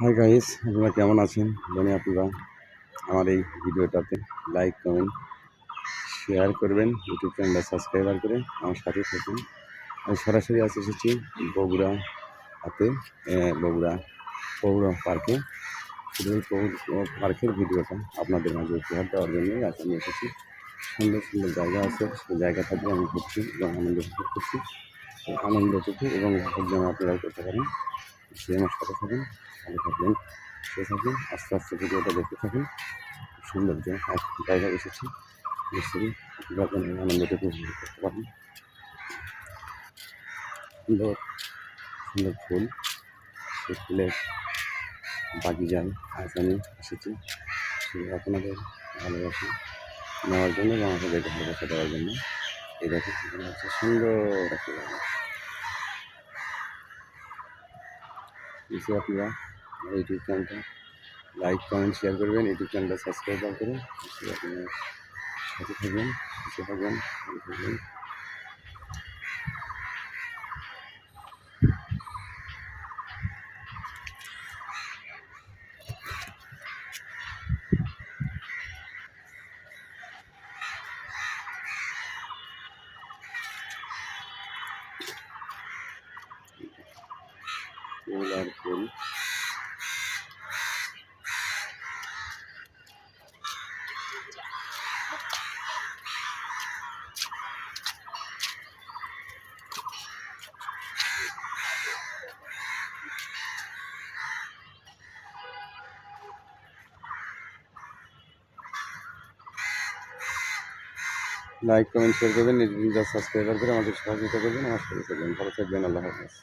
Hi guys আপনারা কেমন আছেন? জানি আপনারা আমার এই ভিডিওটাতে লাইক কমেন্ট শেয়ার করবেন ইউটিউব চ্যানেলটা সাবস্ক্রাইবার করে আমার সাথে থাকুন। আমি সরাসরি আসে এসেছি বগুড়া হাতে বগুড়া পৌর পার্কে পৌর পার্কের ভিডিওটা আপনাদের মাঝে উপহার দেওয়ার জন্যই আজ আমি এসেছি। সুন্দর সুন্দর জায়গা আছে, সেই জায়গা থাকলে আমি ঘুরছি এবং আনন্দ উপভোগ করছি। সেই আনন্দটুকু এবং উপভোগ যেন আপনারাও করতে পারেন। সে আমার সাথে থাকুন, ভালো থাকবেন সে থাকুন, আস্তে আস্তে ভিডিওটা দেখতে থাকুন। সৌন্দর্য এক জায়গায় এসেছি, নিশ্চয়ই আপনারা এই আনন্দটুকু উপভোগ করতে পারেন সুন্দর সুন্দর ফুল সেই ফুলের বাগিচায় আজ আমি এসেছি আপনাদের ভালোবাসা নেওয়ার জন্য এবং আপনাদেরকে ভালোবাসা দেওয়ার জন্য। এই দেখে হচ্ছে সুন্দর একটা জায়গা নিশ্চয়ই আপনারা আমার ইউটিউব চ্যানেলটা লাইক কমেন্ট শেয়ার করবেন ইউটিউব চ্যানেলটা সাবস্ক্রাইব করে নিশ্চয়ই আপনারা সাথে থাকবেন সুস্থ থাকবেন ভালো থাকবেন ফুল আর ফুল। লাইক কমেন্ট শেয়ার করবেন। নিজের সাবস্ক্রাইবার করে আমাদের সহযোগিতা করবেন আমার সাথে থাকবেন। ভালো থাকবেন। আল্লাহ হাফেজ।